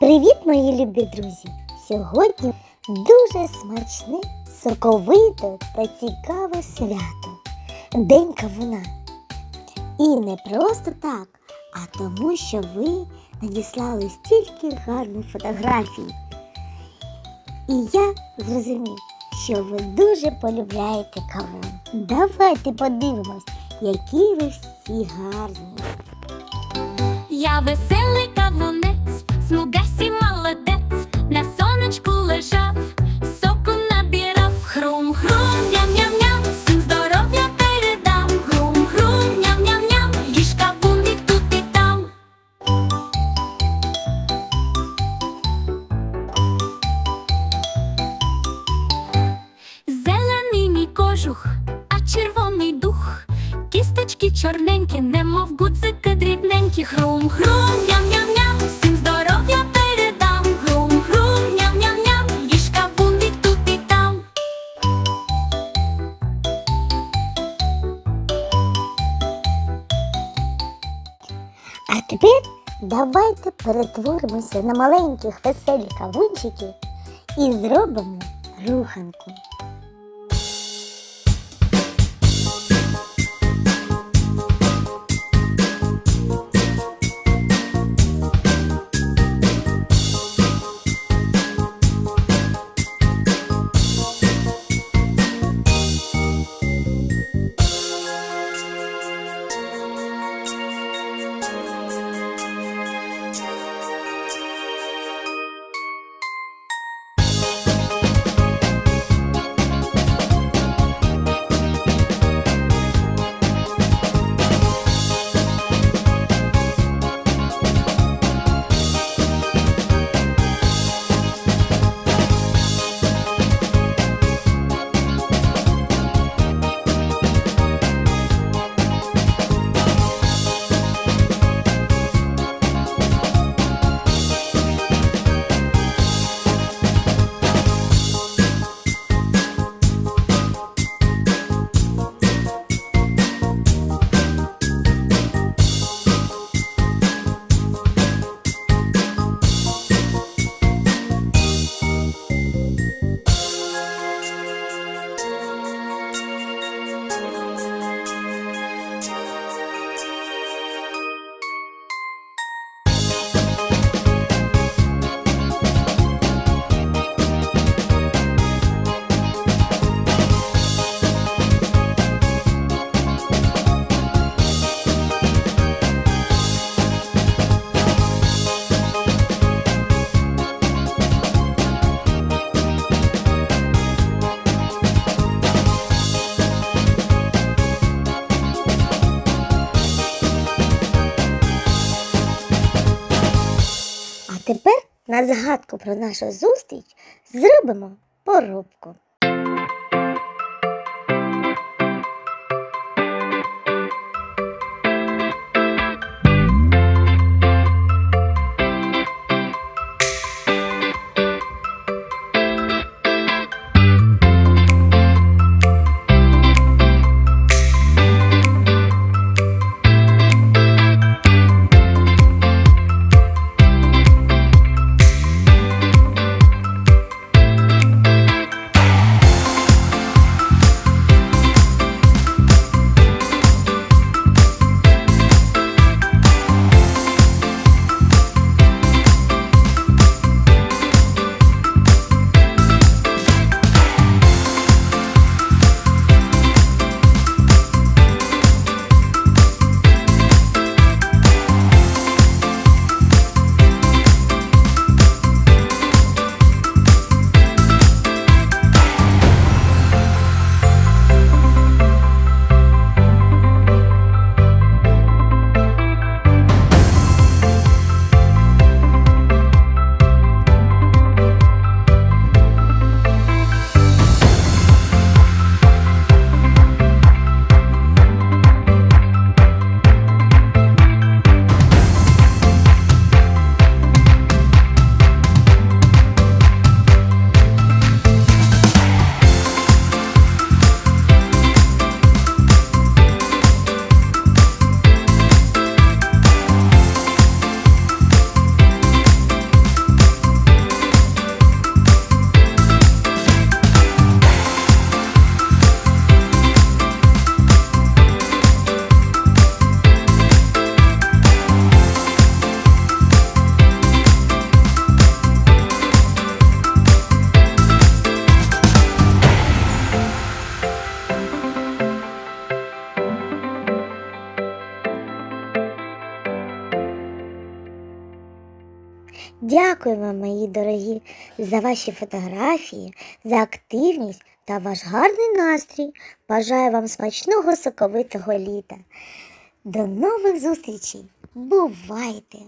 Привіт, мої любі друзі! Сьогодні дуже смачне, соковите та цікаве свято. День кавуна. І не просто так, а тому, що ви надіслали стільки гарних фотографій. І я зрозумів, що ви дуже полюбляєте кавун. Давайте подивимось, які ви всі гарні. Я веселий кавунець, смугасі кожух, а червоний дух, кісточки чорненькі, немов гудзики дрібненькі, хрум, хрум, ням, ням, ням, всім здоров'я передам, хрум, хрум, ням, ням, ням, їж кавун і тут. А тепер давайте перетворимося на маленьких веселі кавунчики і зробимо руханку. Тепер на згадку про нашу зустріч зробимо поробку. Дякую вам, мої дорогі, за ваші фотографії, за активність та ваш гарний настрій. Бажаю вам смачного соковитого літа. До нових зустрічей! Бувайте!